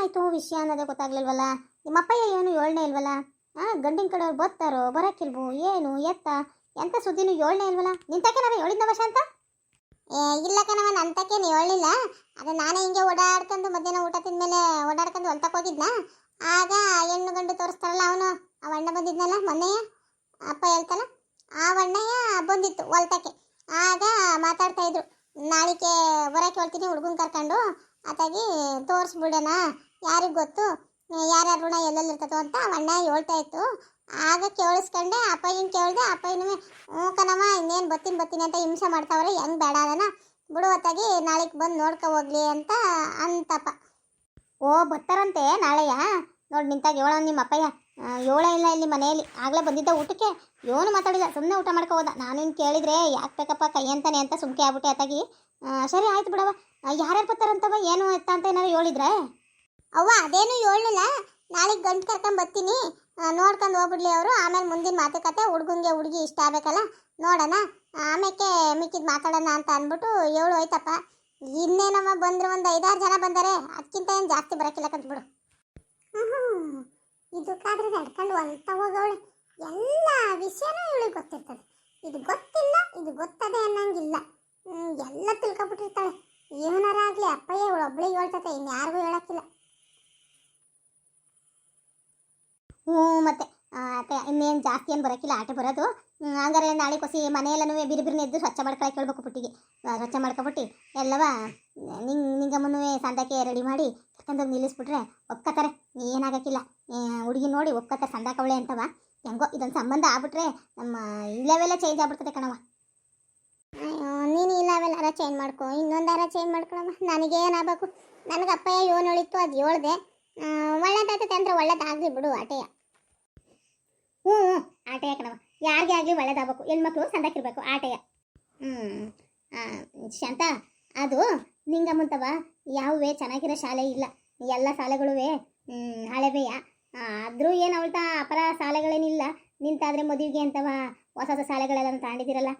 ಏನಾಯ್ತು? ವಿಷಯ ಅನ್ನೋದೇ ಗೊತ್ತಾಗ್ಲಿಲ್ವಲ್ಲ? ನಿಮ್ಮಪ್ಪಯ್ಯ ಏನು ಏಳನೇ ಇಲ್ವಲ್ಲ? ಆ, ಗಂಡಿನ ಕಡೆಯವ್ರು ಬರ್ತಾರೋ, ಬರಕ್ಕಿಲ್ವೋ, ಏನು, ಎತ್ತ? ಎಂತ ಸುದ್ದಿನೂ ಏಳನೇ ಇಲ್ವಲ್ಲ? ನಿಂತಕ್ಕೆ ನಾನು ಹೇಳಿದ್ನ ವಶ ಅಂತ? ಏ, ಇಲ್ಲ ಕಣವ ನಂತಕ್ಕೇನು ಹೇಳಿಲ್ಲ ಅದು ನಾನೇ ಹಿಂಗೆ ಓಡಾಡ್ಕೊಂಡು ಮಧ್ಯಾಹ್ನ ಊಟ ತಿಂದ್ಮೇಲೆ ಓಡಾಡ್ಕೊಂಡು ಹೊಲ್ತಕ್ಕೆ ಹೋಗಿದ್ನ. ಆಗ ಹೆಣ್ಣು ಗಂಡು ತೋರಿಸ್ತಾರಲ್ಲ ಅವನು, ಆ ಅಣ್ಣ ಬಂದಿದ್ನಲ್ಲ ಮೊನ್ನೆಯ? ಅಪ್ಪ ಹೇಳ್ತಾನ ಆ ಅಣ್ಣಯ್ಯ ಬಂದಿತ್ತು ಹೊಲ್ತಕ್ಕೆ. ಆಗ ಮಾತಾಡ್ತಾ ಇದ್ರು. ನಾಳಿಕೆ ಬರಕ್ಕೆ ಹೇಳ್ತೀನಿ ಹುಡುಗನ್ ಕರ್ಕೊಂಡು. ಅತ್ತಾಗಿ ತೋರಿಸ್ಬಿಡೋಣ. ಯಾರಿಗೆ ಗೊತ್ತು? ಯಾರ್ಯಾರ ಋಣ ಎಲ್ಲೆಲ್ಲಿ ಇರ್ತದೋ ಅಂತ ಅಣ್ಣ ಹೇಳ್ತಾ ಇತ್ತು. ಆಗ ಕೇಳಿಸ್ಕೊಂಡೆ ಅಪ್ಪಯ್ಯನ ಕೇಳಿದೆ ಅಪ್ಪಾಯಿನೂ ಹ್ಞೂ ಕಣಮ್ಮ ಇನ್ನೇನು ಬತ್ತೀನಿ ಬತ್ತೀನಿ ಅಂತ ಹಿಂಸೆ ಮಾಡ್ತಾವ್ರೆ, ಹೆಂಗೆ ಬೇಡ ಅದನ್ನ. ಬಿಡು ಹೊತ್ತಾಗಿ ನಾಳೆಗೆ ಬಂದು ನೋಡ್ಕೊ ಹೋಗ್ಲಿ ಅಂತ ಅಂತಪ್ಪ. ಓ, ಬರ್ತಾರಂತೆ ನಾಳೆಯ? ನೋಡಿ ನಿಂತಾಗ ಏಳ ನಿಮ್ಮ ಅಪ್ಪಯ್ಯ ಏಳ ಇಲ್ಲ ಇಲ್ಲಿ ಮನೆಯಲ್ಲಿ. ಆಗಲೇ ಬಂದಿದ್ದ ಊಟಕ್ಕೆ. ಏನು ಮಾತಾಡಿಲ್ಲ ಸುಮ್ಮನೆ ಊಟ ಮಾಡ್ಕೊ ಹೋದ. ನಾನು ಕೇಳಿದರೆ, ಯಾಕೆ ಬೇಕಪ್ಪ ಕೈ ಅಂತಾನೆ ಅಂತ ಸುಮ್ಕೆ ಆಗ್ಬಿಟ್ಟೆ ಅತ್ತಾಗಿ. ಸರಿ, ಆಯ್ತು ಬಿಡವ ಯಾರ್ಯಾರು ಬರ್ತಾರಂತವ ಏನು ಎತ್ತ ಅಂತ ಏನಾರು ಹೇಳಿದ್ರೆ? ಅವ್ವ, ಅದೇನು ಹೇಳಲಿಲ್ಲ. ನಾಳೆಗೆ ಗಂಟು ಕರ್ಕೊಂಡು ಬರ್ತೀನಿ. ನೋಡ್ಕೊಂಡು ಹೋಗ್ಬಿಡ್ಲಿ ಅವರು. ಆಮೇಲೆ ಮುಂದಿನ ಮಾತುಕತೆ, ಹುಡುಗಂಗೆ ಹುಡುಗಿ ಇಷ್ಟ ಆಗಬೇಕಲ್ಲ. ನೋಡೋಣ. ಆಮೇಲೆ ಮಿಕ್ಕಿದ್ ಮಾತಾಡೋಣ ಅಂತ ಅಂದ್ಬಿಟ್ಟು ಏಳು ಹೋಯ್ತಪ್ಪ. ಇನ್ನೇನಮ್ಮ ಬಂದ್ರೆ ಒಂದು ಐದಾರು ಜನ ಬಂದರೆ. ಅದಕ್ಕಿಂತ ಏನು ಜಾಸ್ತಿ ಬರೋಕ್ಕಿಲ್ಲ ಕಂತ್ಬಿಡು ಇದಕ್ಕಾದ್ರೆ ನಡ್ಕೊಂಡು ಅಂತ ಹೋಗವಳೆ. ಎಲ್ಲ ವಿಷಯನೂ ಇವಳಿಗೆ ಗೊತ್ತಿರ್ತದೆ. ಇದು ಗೊತ್ತಿಲ್ಲ, ಇದು ಗೊತ್ತದೆ ಅನ್ನಂಗಿಲ್ಲ. ಎಲ್ಲ ತಿಳ್ಕೊಬಿಟ್ಟಿರ್ತಾಳೆ. ಏನಾರ ಆಗಲಿ ಅಪ್ಪಯ್ಯ ಇವಳು ಒಬ್ಬಳಿಗೆ ಹೇಳ್ತತೆ, ಇನ್ಯಾರಿಗೂ ಹೇಳಕ್ಕಿಲ್ಲ. ಹ್ಞೂ, ಮತ್ತೆ ಇನ್ನೇನು ಜಾಸ್ತಿ ಏನು ಬರೋಕ್ಕಿಲ್ಲ ಆಟ ಬರೋದು. ಹಂಗಾರೆ ನಾಳೆ ಕೊಸಿ ಮನೆಯೆಲ್ಲನೂ ಬಿರುಬಿರಿನ ಎದ್ದು ಸ್ವಚ್ಛ ಮಾಡ್ಕೊಳಕ್ಕೆ ಹೇಳ್ಬೇಕು ಪುಟ್ಟಿಗೆ. ಸ್ವಚ್ಛ ಮಾಡ್ಕೊಬಿಟ್ಟು, ಎಲ್ಲವ, ನಿಂಗೆ, ನಿಂಗಮ್ಮನೂ ಸಂದಕ್ಕೆ ರೆಡಿ ಮಾಡಿ ಕರ್ಕೊಂಡೋಗಿ ನಿಲ್ಲಿಸ್ಬಿಟ್ರೆ ಒಪ್ಕೋತಾರೆ ಏನಾಗಕ್ಕಿಲ್ಲ ಹುಡುಗಿ ನೋಡಿ ಒಪ್ಕೋತಾರೆ ಸಂದಾಕವಳೆ ಅಂತವ. ಹೆಂಗೋ, ಇದೊಂದು ಸಂಬಂಧ ಆಗ್ಬಿಟ್ರೆ ನಮ್ಮ ಇಲ್ಲವೆಲ್ಲ ಚೇಂಜ್ ಆಗ್ಬಿಡ್ತದೆ ಕಣವ ಅಯ್ಯೋ, ನೀನು ಇಲ್ಲ ಅವೆಲ್ಲಾರ ಚೇಂಜ್ ಮಾಡ್ಕೊ ಇನ್ನೊಂದಾರ ಚೇಂಜ್ ಮಾಡ್ಕೊಳಮ್ಮ. ನನಗೇನಾಗಬೇಕು? ನನಗೆ ಅಪ್ಪಯ್ಯ ಏನು ಹೇಳಿತ್ತು ಅದು ಹೇಳ್ದೆ ಒಳ್ಳೇದಾಗ್ತೈತೆ ಅಂದ್ರೆ ಒಳ್ಳೇದಾಗಲಿ ಬಿಡು ಆಟೆಯ ಹ್ಞೂ ಹ್ಞೂ. ಆಟೆಯ ಕಣವ ಯಾರಿಗೆ ಆಗಲಿ ಒಳ್ಳೇದಾಗಬೇಕು. ಹೆಣ್ಮಕ್ಳು ಸಂದಾಕಿರ್ಬೇಕು ಆಟೆಯ ಹ್ಞೂ ಶಾಂತ, ಅದು ನಿಂಗಮ್ಮಂತವ ಯಾವುವೇ? ಚೆನ್ನಾಗಿರೋ ಶಾಲೆ ಇಲ್ಲ. ಎಲ್ಲ ಶಾಲೆಗಳು ಹಳೆವೆಯ ಆದರೂ ಏನು ಅವಳ್ತ ಅಪರ ಶಾಲೆಗಳೇನಿಲ್ಲ. ನಿಂತಾದ್ರೆ ಮದುವೆಗೆ ಅಂತವ ಹೊಸ ಹೊಸ ಶಾಲೆಗಳೆಲ್ಲ ತಾಂಡಿದ್ದೀರಲ್ಲ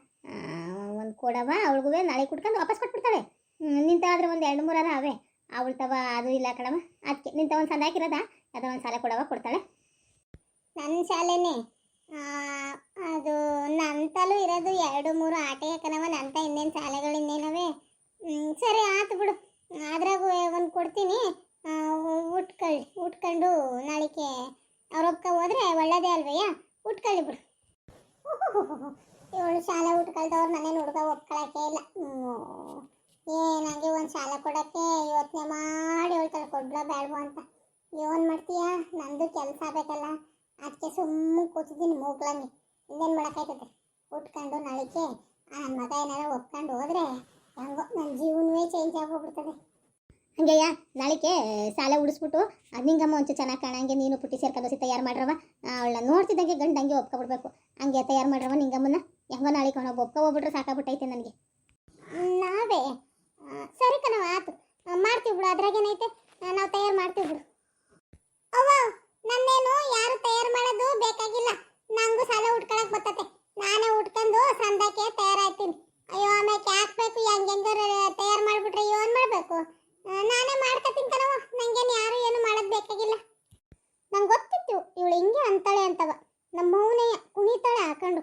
ಒಂದು ಕೊಡವ ಅವಳಿಗೂ ನಾಳೆ ಕುಟ್ಕೊಂಡು ವಾಪಸ್ ಕೊಟ್ಬಿಡ್ತಾಳೆ. ನಿಂತಾದ್ರೆ ಒಂದು ಎರಡು ಮೂರರ ಅವೆ. ಅವಳ್ತವ ಅದು ಇಲ್ಲ ಕಣವ. ಅದಕ್ಕೆ ನಿಂತ ಒಂದು ಸಂದಾಕಿರೋದ ಅದ ಒಂದು ಸಾಲ ಕೊಡವ, ಕೊಡ್ತಾಳೆ? ನನ್ನ ಶಾಲೆನೇ. ಅದು ನಂತಲೂ ಇರೋದು ಎರಡು ಮೂರು ಆಟೆಯ ಕಣವ ನಂತ ಇನ್ನೇನು ಶಾಲೆಗಳು ಇನ್ನೇನವೆ? ಸರಿ ಆತು ಬಿಡು. ಅದ್ರಾಗೂ ಒಂದು ಕೊಡ್ತೀನಿ. ಉಟ್ಕಳ್ಳಿ ಉಟ್ಕೊಂಡು ನಾಳಿಕೆ ಅವ್ರೊಪ್ಕ ಹೋದ್ರೆ ಒಳ್ಳೇದೇ ಅಲ್ವಯ್ಯ? ಉಟ್ಕೊಳ್ಳಿ ಬಿಡು. ಇವಳು ಶಾಲೆ ಉಟ್ಕೊಳ್ದವ್ರು ಮನೇಲಿ ಹುಡ್ಗ ಒಪ್ಕೊಳಕ್ಕೆ ಇಲ್ಲ. ಏನಂಗೆ ಒಂದು ಸಾಲ ಕೊಡೋಕ್ಕೆ ಯೋಚನೆ ಮಾಡಿ ಹೇಳ್ತಾಳೆ ಕೊಡ್ಲೋ ಬೇಡವೋ ಅಂತ. ಏನು ಮಾಡ್ತೀಯಾ? ನಂದು ಕೆಲಸ ಆಗಬೇಕಲ್ಲ. ಅದಕ್ಕೆ ಸುಮ್ಮನೆ ಕೂತಿದ್ದೀನಿ ಮೂಗ್ಲಂಗೆ. ಇನ್ನೇನು ಮಾಡೋಕ್ಕಾಯ್ತದೆ? ಉಟ್ಕೊಂಡು ನಾಳಿಕೆ ನನ್ನ ಮಗ ಏನಾರ ಒಪ್ಕೊಂಡು ಹೋದ್ರೆ ಹೆಂಗೋ ನನ್ನ ಜೀವನವೇ ಚೇಂಜ್ ಆಗೋಗ್ಬಿಡ್ತದೆ. ಹಂಗಯ್ಯ ನಳಿಕೆ ಸಾಲ ಉಡಿಸ್ಬಿಟ್ಟು ಅದು ನಿಂಗಮ್ಮ ಒಂಚೂರು ಚೆನ್ನಾಗಿ ಕಾಣಂಗೆ ನೀನು ಪುಟ್ಟಿ ಸೇರ್ಕೊಂಡು ಸಿ ತಯಾರು ಮಾಡ್ರವ ಅವಳನ್ನ ನೋಡ್ತಿದ್ದಂಗೆ ಗಂಡು ಹಂಗೆ ಒಪ್ಕೊಬಿಡ್ಬೇಕು. ಹಂಗೆ ತಯಾರು ಮಾಡ್ರವ ನಿಂಗಮ್ಮನ ಹೆಂಗೋ ನಾಳೆ ಅವನೊಬ್ಬ ಒಪ್ಕೊ ಹೋಗ್ಬಿಟ್ರೆ ಸಾಕಾಗ್ಬಿಟ್ಟೈತೆ ನನಗೆ. ನಾವೇ? ಆ, ಸರಿ ಕಣವ ಆತು. ಮಾಡ್ತೀವಿ ಬಿಡು ಅದ್ರಾಗೇನೈತೆ ನಾವು ತಯಾರು ಮಾಡ್ತೀವಿ ಬಿಡು. ಅವ್ವ, ನನ್ನೇನು ಯಾರು ತಯಾರು ಮಾಡೋದು ಬೇಕಾಗಿಲ್ಲ. ನಂಗೂ ಸಾಲ ಉಟ್ಕೊಳಕ್ ಬರ್ತತೆ. ನಾನೇ ಉಟ್ಕೊಂಡು ಸಂದಕ್ಕೆ ತಯಾರಾಗ್ತೀನಿ. ಅಯ್ಯೋ ಆಮೇಲೆ ಹಾಕ್ಬೇಕು ಹೆಂಗ್ ತಯಾರು ಮಾಡಿಬಿಟ್ರೆ ಏನು ಮಾಡಬೇಕು? ನಾನೇ ಮಾಡ್ಕೊತೀನಿ ಕಣವ ನಂಗೇನು ಯಾರು ಏನು ಮಾಡೋದು ಬೇಕಾಗಿಲ್ಲ. ನಂಗೆ ಗೊತ್ತಿತ್ತು, ಇವಳು ಹಿಂಗೆ ಅಂತಾಳೆ ಅಂತವ. ನಮ್ಮ ಮೌನೆಯ ಕುಣಿತಾಳೆ ಹಾಕೊಂಡು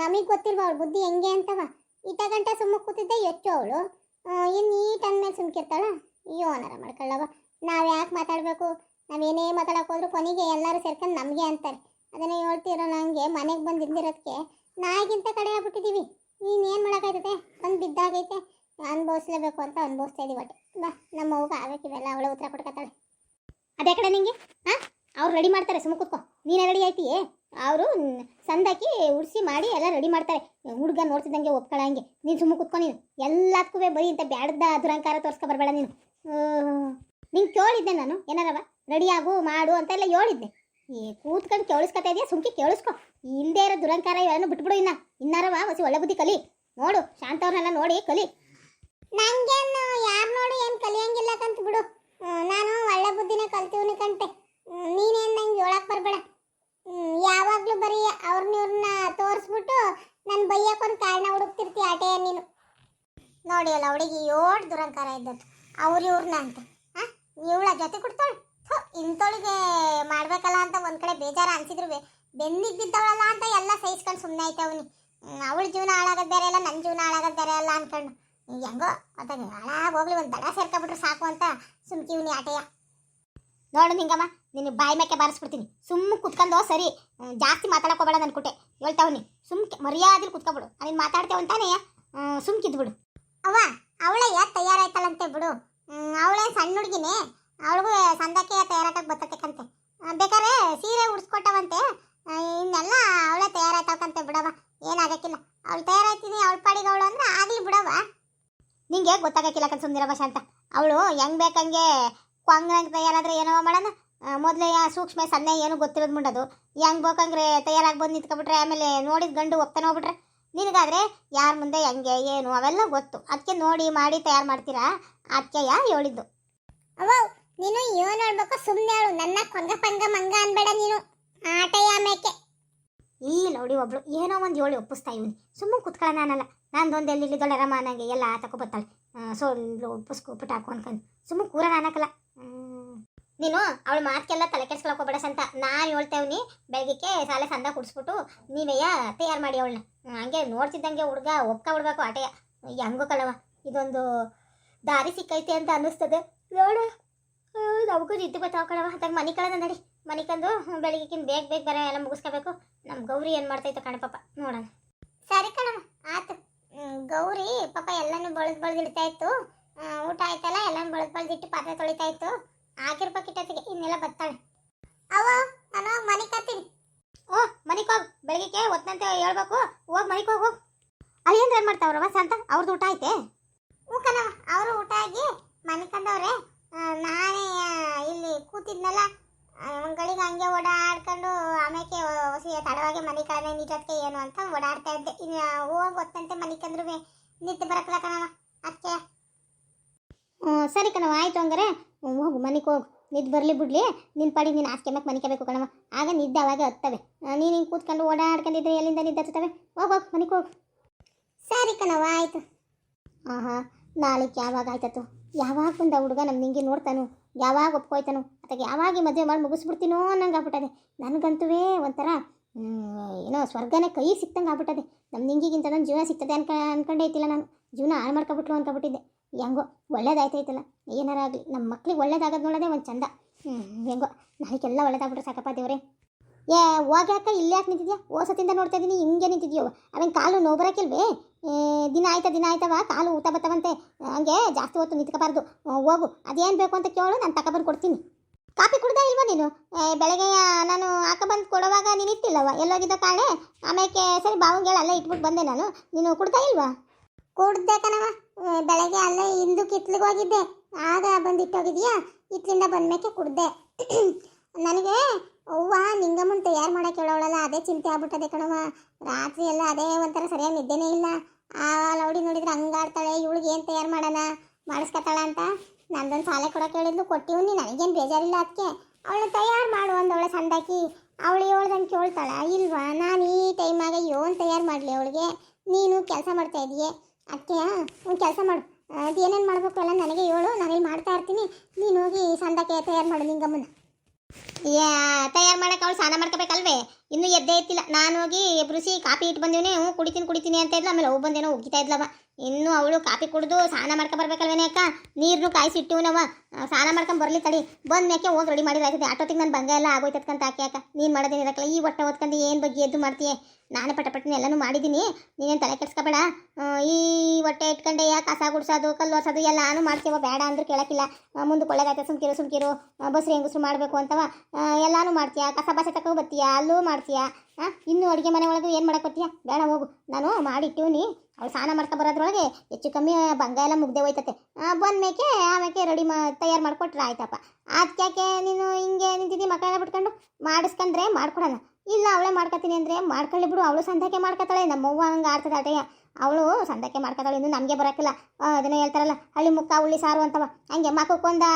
ನಮಗೆ ಗೊತ್ತಿಲ್ವ ಅವಳು ಬುದ್ಧಿ ಹೆಂಗೆ ಅಂತವ. ಇಟ್ಟ ಗಂಟೆ ಸುಮ್ಮ ಕೂತಿದ್ದೆ ಹೆಚ್ಚು ಅವಳು. ಇನ್ನು ನೀಟ್ ಅಂದಮೇಲೆ ಸುಮ್ಕಿರ್ತಾಳ ಅಯ್ಯೋ, ಅನಾರ ಮಾಡ್ಕೊಳ್ಳವ ನಾವು ಯಾಕೆ ಮಾತಾಡಬೇಕು? ನಾವೇನೇ ಮಾತಾಡೋಕೆ ಹೋದ್ರು ಕೊನೆಗೆ ಎಲ್ಲರೂ ಸೇರ್ಕೊಂಡು ನಮಗೆ ಅಂತಾರೆ. ಅದನ್ನು ಹೇಳ್ತಿರೋ ನನಗೆ ಮನೆಗೆ ಬಂದು ಇದ್ದಿರೋದಕ್ಕೆ ನಾಯಿಗಿಂತ ಕಡೆ ಆಗ್ಬಿಟ್ಟಿದ್ದೀವಿ ಏನು ಮಾಡೋಕ್ಕಾಯ್ತದೆ? ಒಂದು ಬಿದ್ದಾಗೈತೆ. ಅನುಭವಿಸ್ಲೇಬೇಕು ಅಂತ ಅನುಭವಿಸ್ತಾ ಇದ್ದೀವಿ ಒಟ್ಟೆ. ಬಾ, ನಮ್ಮ ಅವ್ಗೆ ಇವೆಲ್ಲ, ಅವಳೆ ಉತ್ತರ ಕೊಡ್ಕೊತಾಳೆ ಅದೇ ಕಡೆ ನಿಂಗೆ? ಹಾಂ ಅವ್ರು ರೆಡಿ ಮಾಡ್ತಾರೆ ಸುಮ್ಮ ಕೂತ್ಕೋ. ನೀನೇ ರೆಡಿ ಆಯ್ತೀಯೇ? ಅವರು ಸಂದಾಕಿ ಉಡಿಸಿ ಮಾಡಿ ಎಲ್ಲ ರೆಡಿ ಮಾಡ್ತಾರೆ. ಹುಡುಗ ನೋಡ್ತಿದ್ದಂಗೆ ಒಪ್ಕೊಳ್ಳಂಗೆ ನೀನು ಸುಮ್ಮನೆ ಕೂತ್ಕೊ ನೀನು. ಎಲ್ಲದಕ್ಕೂ ಬರೀ ಇಂಥ ಬ್ಯಾಡದ ದುರಂಕಾರ ತೋರಿಸ್ಕೊ ಬರಬೇಡ ನೀನು. ನಿಂಗೆ ಕೇಳಿದ್ದೆ ನಾನು. ಏನಾರವ? ರೆಡಿ ಆಗು, ಮಾಡು ಅಂತೆಲ್ಲ ಹೇಳಿದ್ದೆ ಈ ಕೂತ್ಕೊಂಡು ಕೇಳಿಸ್ಕೊತಾ ಇದೆಯಾ? ಸುಮ್ಕೆ ಕೇಳಿಸ್ಕೊ. ಇಲ್ಲದೆ ಇರೋ ದುರಂಕಾರ ಇವೆಲ್ಲ ಬಿಟ್ಬಿಡು ಇನ್ನ. ಇನ್ನಾರವ? ಹೊಸಿ ಒಳ್ಳೆ ಬುದ್ಧಿ ಕಲಿ. ನೋಡು, ಶಾಂತವ್ರನ್ನೆಲ್ಲ ನೋಡಿ ಕಲಿ. ನಂಗೇನು ಯಾರು ನೋಡಿ ಏನು ಕಲಿಯಂಗಿಲ್ಲ ಕಂತ ಬಿಡು. ನಾನು ಒಳ್ಳೆ ಬುದ್ಧಿನೇ ಕಲ್ತೀವ್ನಿ ಕಂತೆ ಹ್ಮ್, ನೀನೇನ್ ನಂಗೆ ಹೇಳಕ್ ಬರಬೇಡ ಯಾವಾಗಲೂ ಬರೀ ಅವ್ರನ್ನ ಇವ್ರನ್ನ ತೋರಿಸ್ಬಿಟ್ಟು ನನ್ನ ಬೈಯಕ್ಕೊಂದು ಕಾರಣ ಹುಡುಕ್ತಿರ್ತೀಯ ಆಟೆ ನೀನು ನೋಡಿ ಅಲ್ಲ ಅವಳಿಗೆ ಏಳು ದುರಂಕಾರ ಇದ್ದದ್ದು. ಅವ್ರು ಇವ್ರನ್ನ ಅಂತ. ಹಾಂ ಇವಳ ಜೊತೆ ಕೊಡ್ತಾಳೆ? ಇಂಥವಳಿಗೆ ಮಾಡ್ಬೇಕಲ್ಲ ಅಂತ ಒಂದ್ ಕಡೆ ಬೇಜಾರ ಅನ್ಸಿದ್ರು ಬೆನ್ನಿಗೆ ಬಿದ್ದವಳಲ್ಲ ಅಂತ ಎಲ್ಲ ಸಹಿಸ್ಕೊಂಡು ಸುಮ್ಮನೆ ಆಯ್ತವನಿ ಅವಳ ಜೀವನ ಹಾಳಾಗೋದು ಬೇರೆ ಅಲ್ಲ ನನ್ನ ಜೀವನ ಹಾಳಾಗೋದು ಬೇರೆ ಅಲ್ಲ ಅನ್ಕೊಂಡು. ಹೆಂಗೋ ಅದಾಗ ಹಾಳಾಗಿ ಹೋಗ್ಲಿ, ಒಂದು ದಡ ಸೇರ್ಕೊಬಿಟ್ರೆ ಸಾಕು ಅಂತ ಸುಮ್ಕಿವ್ನಿ ಆಟೆಯ. ನೋಡು ನಿಂಗಮ್ಮ, ನಿನ್ನ ಬಾಯಿ ಮೇಕೆ ಬಾರಿಸ್ಬಿಡ್ತೀನಿ. ಸುಮ್ಮ ಕುತ್ಕೊಂಡು ಸರಿ. ಜಾಸ್ತಿ ಮಾತಾಡಕೋಬೇಡ ನನ್ನ ಕುಟೆ. ಹೇಳ್ತಾವನಿ ಸುಮ್ಕೆ ಮರ್ಯಾದಲ್ಲಿ ಕುತ್ಕೊಬಿಡು. ನೀನು ಮಾತಾಡ್ತೇವೆ ಅಂತಾನೆ ಅವ್ವ, ಅವಳೇ ಯಾಕೆ ತಯಾರಾಯ್ತಲ್ಲಂತೆ ಬಿಡು. ಅವಳೇ ಸಣ್ಣ ಹುಡುಗಿನೇ? ಅವಳಿಗೂ ಸಂದಕ್ಕೆ ತಯಾರಾಗಕ್ಕೆ ಬರ್ತೈತಕ್ಕಂತೆ ಬೇಕಾದ್ರೆ ಸೀರೆ ಉಡ್ಸ್ಕೊಟ್ಟವಂತೆ. ಇನ್ನೆಲ್ಲ ಅವಳೇ ತಯಾರಾಯ್ತಕ್ಕಂತೆ ಬಿಡವ ಏನಾಗಕ್ಕಿಲ್ಲ ಅವಳು ತಯಾರಾಯ್ತೀನಿ, ಅವಳ ಪಾಡಿಗೆ ಅವಳು ಅಂದ್ರೆ ಆಗಲಿ ಬಿಡವ ನಿಂಗೆ ಗೊತ್ತಾಗಕ್ಕಿಲ್ಲ ಕಣ್ ಸುಂದಿರ ಭಾಷೆ ಅಂತ ಅವಳು ಹೆಂಗ್ ಬೇಕಂಗೆ ಕೊಂಗಂಗೆ ತಯಾರಾದ್ರೆ ಏನೋ ಮಾಡೋಣ? ಮೊದಲೇ ಸೂಕ್ಷ್ಮ ಸಣ್ಣ ಏನು ಗೊತ್ತಿರೋದು ಮುಂಡದು. ಹೆಂಗ್ ಬೇಕಂಗ್ರೆ ತಯಾರಾಗಿ ಬಂದು ನಿಂತ್ಕೊಬಿಟ್ರೆ ಆಮೇಲೆ ನೋಡಿದ ಗಂಡು ಹೋಗ್ತಾನೆ ಹೋಗ್ಬಿಟ್ರೆ. ನಿನಗಾದ್ರೆ ಯಾರ ಮುಂದೆ ಹೆಂಗೆ ಏನು ಅವೆಲ್ಲ ಗೊತ್ತು. ಅದಕ್ಕೆ ನೋಡಿ ಮಾಡಿ ತಯಾರು ಮಾಡ್ತೀರಾ? ಅದಕ್ಕೆ ಯಾ ಹೇಳಿದ್ದು? ಅವ್ವ ನೀನು ಏನು ನೋಡಬೇಕು ಸುಮ್ಮನೆ ಹೇಳು. ನನ್ನ ಕೊಂಗ ಪಂಗ ಮಂಗ ಅನ್ಬೇಡ ನೀನು. ಆಟೆಯ ಮೇಕೆ? ಈ ನೋಡಿ ಒಬ್ಳು ಏನೋ ಒಂದು ಹೇಳಿ ಒಪ್ಪಿಸ್ತಾ ಇವ್ನಿ. ಸುಮ್ಮನೆ ಕುತ್ಕೊಳ್ಳೋಣ ಅನ್ನಲ್ಲ ನಂದೊಂದು ಎಲ್ಲಿ ದೊಡ್ಡ ನನಗೆ ಎಲ್ಲ ತಗೊಬತ್ತಾಳೆ ಬರ್ತಾಳೆ. ಸೊಳ್ಳು ಒಪ್ಪಿಸ್ಕೊ ಹಾಕು ಅನ್ಕೊಂಡು. ಸುಮ್ಮನೆ ಕೂರ ಅನ್ನಕ್ಕಲ್ಲ ನೀನು ಅವಳ ಮಾತಿಗೆಲ್ಲ ತಲೆ ಕೆಡ್ಸ್ಕೊಳಕ್ ಅಂತ ನಾನು ಹೇಳ್ತೇವ್ನಿ ಬೆಳಗ್ಗೆ ಸಾಲೆ ಸಂದ ಕುಡಿಸ್ಬಿಟ್ಟು ನೀವೆಯ ತಯಾರು ಮಾಡಿ ಅವಳನ್ನ. ಹಂಗೆ ನೋಡ್ತಿದ್ದಂಗೆ ಹುಡುಗ ಒಪ್ಕ ಬಿಡ್ಬೇಕು ಆಟೆಯ. ಹೆಂಗೋ ಕಳವ ಇದೊಂದು ದಾರಿ ಸಿಕ್ಕೈತೆ ಅಂತ ಅನ್ನಿಸ್ತದೆ. ನೋಡ ನಮಗೂ ಇದ್ದು ಬರ್ತಾವ ಕಣವ ಅದಾಗ ಮನೆ ಕಳೆದ ನಡಿ. ಮನೆ ಕಂದು ಬೆಳಿಗ್ಗೆಕಿನ್ ಬೇಗ ಬೇಗ ಬರ ಎಲ್ಲ ಮುಗಿಸ್ಕೋಬೇಕು. ನಮ್ಮ ಗೌರಿ ಏನು ಮಾಡ್ತೈತೆ ಕಣ ಪಾಪ, ನೋಡೋಣ. ಸರಿ ಕಣವ ಆತು. ಗೌರಿ ಪಾಪ ಎಲ್ಲಾನು ಬಳದು ಬಳದಿಡ್ತಾ ಇತ್ತು. ಊಟ ಆಯ್ತಲ್ಲ? ಎಲ್ಲಾನು ಬಳದು ಬಳದಿಟ್ಟು ಪಾತ್ರೆ ತೊಳಿತಾ ಇತ್ತು. ಆಗಿರ್ಬೇಕಿಟ್ಟತ್ತಿಗೆ ಇನ್ನೆಲ್ಲ ಬತ್ತಾಳೆ. ಅವ ನಾನು ಮನೆ ಕತ್ತೀನಿ ಓ ಮನಿಗೆ ಹೋಗ್. ಬೆಳಿಗ್ಗೆ ಒತ್ತಂತೆ ಹೇಳ್ಬೇಕು. ಹೋಗಿ ಮನಿಗೆ ಹೋಗಿ ಹೋಗಿ. ಅಲ್ಲಿ ಏನು ಏನು ಮಾಡ್ತಾವ್ರವ ಸಂತ ಅವ್ರದ್ದು ಊಟ ಐತೆ? ಕಣವ ಅವರು ಊಟ ಆಗಿ ಮನೆ ಕಂದವ್ರೆ ಆ, ನಾನೇ ಇಲ್ಲಿ ಕೂತಿದ್ನಲ್ಲ ಒಂದ್ ಗಳಿಗೆ ಹಂಗೆ ಓಡಾಡ್ಕೊಂಡು ಆಮೇಲೆ ಹೊಸ ತಡವಾಗಿ ಮನೆ ಕಳೆದ ನಿಜಕ್ಕೆ ಏನು ಅಂತ ಓಡಾಡ್ತಾ ಇದ್ದೆ. ಇನ್ನು ಹೋಗಿ ಒತ್ತಂತೆ ಮನೆ ಕಂದ್ರು ನಿದ್ದೆ ಬರಕ್ಲ ಕಣವ ಅದಕ್ಕೆ ಸರಿ ಕಣವ ಆಯ್ತು ಹಂಗಾರೆ. ಹೋಗು, ಮನೆಗೆ ಹೋಗು. ನಿದ್ದು ಬರಲಿ ಬಿಡಲಿ. ನಿನ್ನ ಪಾಡಿ ನೀನು ಆಸ್ಕೆ ಮ್ಯಾಕೆ ಮನಿಕಬೇಕು ಕಣವ ಆಗ ನಿದ್ದೆ ಅವಾಗ ಹತ್ತವೆ. ನೀನು ಹಿಂಗೆ ಕೂತ್ಕೊಂಡು ಓಡಾಡ್ಕೊಂಡಿದ್ರೆ ಎಲ್ಲಿಂದ ನಿದ್ದೆ ಹತ್ತವೆ ಹೋಗಿ ಹೋಗಿ, ಮನೆಗೆ ಹೋಗು. ಸರಿ ಕಣವ ಆಯಿತು. ಆಹಾ, ನಾಳೆಗೆ ಯಾವಾಗ ಆಯ್ತತ್ತು? ಯಾವಾಗ ಬಂದ ಹುಡುಗ ನಮ್ಮ ನಿಂಗೆ ನೋಡ್ತಾನು? ಯಾವಾಗ ಒಪ್ಕೋಯ್ತಾನು? ಅದಕ್ಕೆ ಯಾವಾಗ ಮದುವೆ ಮಾಡಿ ಮುಗಿಸ್ಬಿಡ್ತೀನೋ ಅನ್ನಂಗೆ ಆಗ್ಬಿಟ್ಟದೆ. ನನಗಂತೂ ಒಂಥರ ಏನೋ ಸ್ವರ್ಗನೇ ಕೈ ಸಿಕ್ತಂಗೆ ಆಗ್ಬಿಟ್ಟದೆ. ನಮ್ಮ ನಿಂಗಿಗಿಂತ ನನ್ನ ಜೀವನ ಸಿಗ್ತದೆ ಅನ್ಕ, ಅನ್ಕೊಂಡೇ ಐತಿಲ್ಲ ನಾನು. ಜೀವನ ಹಾಳು ಮಾಡ್ಕೊಬಿಟ್ಲು ಅನ್ಕೊಬಿಟ್ಟಿದ್ದೆ. ಹೆಂಗೋ ಒಳ್ಳೇದಾಯ್ತೈತಲ್ಲ ಏನಾರ ಆಗಲಿ ನಮ್ಮ ಮಕ್ಳಿಗೆ ಒಳ್ಳೇದಾಗೋದು ನೋಡೋದೇ ಒಂದು ಚಂದ. ಹ್ಞೂ ಹೆಂಗೋ ನಾಳೆಗೆಲ್ಲ ಒಳ್ಳೇದಾಗ್ಬಿಟ್ರೆ ಸಾಕಪ್ಪ ದೇವ್ರೆ. ಏ, ಹೋಗ್ಯಾಕ ಇಲ್ಲೇ ಯಾಕೆ ನಿಂತಿದ್ಯಾ? ಓಸತಿಂದ ನೋಡ್ತಾ ಇದ್ದೀನಿ ಹಿಂಗೆ ನಿಂತಿದ್ಯೋ? ಅವೇನು ಕಾಲು ನೋವು ಬರೋಕ್ಕಿಲ್ವೇ ದಿನ ಆಯ್ತಾ, ದಿನ ಆಯ್ತವ? ಕಾಲು ಊಟ ಬತ್ತವಂತೆ. ಹಂಗೆ ಜಾಸ್ತಿ ಹೊತ್ತು ನಿಂತ್ಕೋಬಾರ್ದು. ಹೋಗು. ಅದೇನು ಬೇಕು ಅಂತ ಕೇಳು, ನಾನು ತಗೊಬಂದು ಕೊಡ್ತೀನಿ. ಕಾಫಿ ಕುಡ್ದಾ ಇಲ್ವ ನೀನು? ಬೆಳಗ್ಗೆ ನಾನು ಹಾಕಬಂದು ಕೊಡುವಾಗ ನೀನು ಇತ್ತಿಲ್ಲವ ಎಲ್ಲೋಗಿದ್ದ ಕಾಳೆ? ಆಮೇಲೆ ಸರಿ ಬಾವಂಗೆ ಅಲ್ಲೇ ಇಟ್ಬಿಟ್ಟು ಬಂದೆ ನಾನು. ನೀನು ಕುಡ್ದಾ ಇಲ್ವಾ? ಕುಡ್ದೆ ಕಣವ ಬೆಳಗ್ಗೆ ಅಲ್ಲೇ ಹಿಂದು ಕಿತ್ಲಿಗೆ ಹೋಗಿದ್ದೆ. ಆಗ ಬಂದು ಇಟ್ಟೋಗಿದ್ಯಾ ಇತ್ಲಿಂದ ಮೇಲೆ ಕುಡ್ದೆ. ನನಗೆ, ಅವ್ವ, ನಿಂಗಮ್ಮನ ತಯಾರು ಮಾಡೋಕೆ ಹೇಳೋಳಲ್ಲ, ಅದೇ ಚಿಂತೆ ಆಗ್ಬಿಟ್ಟದೆ ಕಣವ ರಾತ್ರಿ ಎಲ್ಲ ಅದೇ ಒಂಥರ ಸರಿಯಾಗಿ ನಿದ್ದೆನೇ ಇಲ್ಲ. ಆ ಲೌಡಿ ನೋಡಿದ್ರೆ ಹಂಗಾಡ್ತಾಳೆ ಇವಳಿಗೆ ಏನು ತಯಾರು ಮಾಡೋಣ? ಮಾಡಿಸ್ಕೊತಾಳ ಅಂತ? ನಂದೊಂದು ಸಾಲೆ ಕೊಡೋಕೆ ಹೇಳಿದ್ಲು, ಕೊಟ್ಟಿವ್ನಿ, ನನಗೇನು ಬೇಜಾರಿಲ್ಲ ಅದಕ್ಕೆ ಅವಳು ತಯಾರು ಮಾಡು ಅಂದವಳೆ ಸಂದಾಕಿ. ಅವಳು ಹೇಳ್ದಂಗೆ ಕೇಳ್ತಾಳ, ಇಲ್ವಾ, ನಾನು ಈ ಟೈಮಾಗ ಏನು ತಯಾರು ಮಾಡಲಿ ಅವಳಿಗೆ? ನೀನು ಕೆಲಸ ಮಾಡ್ತಾ ಇದೀಯೇ. ಅದಕ್ಕೆ ಒಂದು ಕೆಲಸ ಮಾಡು. ಅದು ಏನೇನು ಮಾಡಬೇಕು ಎಲ್ಲ ನನಗೆ ಹೇಳು. ಇಲ್ಲಿ ಮಾಡ್ತಾ ಇರ್ತೀನಿ. ನೀನು ಹೋಗಿ ಸಂದಕ್ಕೆ ತಯಾರು ಮಾಡು ನಿಂಗಮ್ಮನ ಯಾ ತಯಾರು ಮಾಡಕ್ಕೆ ಅವಳು ಸ್ನಾನ ಮಾಡ್ಕೋಬೇಕಲ್ವೇ? ಇನ್ನೂ ಎದ್ದೇ ಇತ್ತಿಲ್ಲ ನಾನು ಹೋಗಿ ಬ್ರೂಸಿ ಕಾಫಿ ಇಟ್ಟು ಬಂದಿವನೇ. ಹ್ಞೂ, ಕುಡಿತೀನಿ ಕುಡಿತೀನಿ ಅಂತ ಇದ್ಲು. ಆಮೇಲೆ ಅವು ಬಂದೇನೋ ಉಗಿತಾ ಇದ್ಲವ ಇನ್ನೂ ಅವಳು ಕಾಫಿ ಕುಡಿದು ಸ್ನಾನ ಮಾಡ್ಕೊಬರ್ಬೇಕಲ್ವೇನೆ ಅಕ್ಕ? ನೀರನ್ನು ಕಾಯಿಸಿ ನಾವು ಸ್ನಾನ ಮಾಡ್ಕೊಂಡು ಬರ್ಲಿ ತಡಿ. ಬಂದ ಮೇಕೆ ಹೋಗಿ ರೆಡಿ ಮಾಡಿದ್ರೆ ಆಯ್ತದೆ. ಆಟೋತಿಗೆ ನನ್ನ ಬಂಗ ಎಲ್ಲ ಆಗೋಯ್ತದ್ಕಂತ ಹಾಕಿ ಯಾಕೆ ನೀನು ಮಾಡೋದೇನಿರಕ್ಕಲ್ಲ ಈ ಒಟ್ಟ ಓದ್ಕೊಂಡು ಏನು ಬಗ್ಗೆ ಎದ್ದು ಮಾಡ್ತೀಯ? ನಾನೇ ಪಟ ಪಟ್ಟಿನ ಎಲ್ಲನೂ ಮಾಡಿದ್ದೀನಿ ನೀನೇನು ತಲೆ ಕೆಡ್ಸ್ಕೊಬೇಡ? ಈ ಹೊಟ್ಟೆ ಇಟ್ಕೊಂಡೆ ಯಾ ಕಸ ಗುಡ್ಸೋದು, ಕಲ್ಲು ಒರ್ಸೋದು ಎಲ್ಲಾನು ಮಾಡ್ತೀವ ಬೇಡ ಅಂದ್ರೆ ಕೇಳೋಕ್ಕಿಲ್ಲ. ಮುಂದೆ ಒಳ್ಳೇದಾಯ್ತು ಸುಮ್ಕಿರು ಸುಮ್ಕಿರು. ಬಸ್ರಿ ಹೆಂಗಸ್ರು ಮಾಡಬೇಕು ಅಂತವ. ಎಲ್ಲಾನು ಮಾಡ್ತೀಯಾ? ಕಸ ಬಸ ತಕ್ಕೂ ಬರ್ತೀಯಾ ಅಲ್ಲೂ ಮಾಡ್ತೀಯಾ? ಇನ್ನು ಅಡುಗೆ ಮನೆ ಒಳಗೂ ಏನು ಮಾಡಕ್ಕೆ ಬರ್ತೀಯಾ ಬೇಡ ಹೋಗು. ನಾನು ಮಾಡಿಟ್ಟಿವ್ನಿ ಅವ್ಳು ಸ್ನಾನ ಮಾಡ್ಕೊ ಬರೋದ್ರೊಳಗೆ ಹೆಚ್ಚು ಕಮ್ಮಿ ಬಂಗ ಎಲ್ಲ ಮುಗ್ದೆ ಹೋಯ್ತತೆ. ಬಂದ ಮೇಕೆ ಆಮೇಲೆ ರೆಡಿ ಮಾ, ತಯಾರು ಮಾಡ್ಕೊಟ್ರೆ ಆಯ್ತಪ್ಪ. ಅದಕ್ಕೆ ನೀನು ಹಿಂಗೆ ನಿಂತಿದ್ದೀನಿ ಮಕ್ಕಳೆಲ್ಲ ಬಿಟ್ಕೊಂಡು ಮಾಡಿಸ್ಕೊಂಡ್ರೆ ಮಾಡ್ಕೊಡೋಣ. ಇಲ್ಲ ಅವಳೇ ಮಾಡ್ಕೊತೀನಿ ಅಂದರೆ ಮಾಡ್ಕೊಳ್ಳಿ ಬಿಡು, ಅವಳು ಸಂದಕ್ಕೆ ಮಾಡ್ಕೊತಾಳೆ, ನಮ್ಮವ್ವ ಹಂಗೆ ಆಡ್ತದೆ ಅಟಯ್ಯ ಅವಳು ಸಂದಕ್ಕೆ ಮಾಡ್ಕೊತಾಳೆ, ಇನ್ನು ನಮಗೆ ಬರೋಕ್ಕಿಲ್ಲ. ಅದನ್ನು ಹೇಳ್ತಾರಲ್ಲ, ಹಳ್ಳಿ ಮುಕ್ಕ ಉಳ್ಳಿ ಸಾರು ಅಂತವ. ಹಂಗೆ ಮಕ್ಕಕ್ಕೊಂದ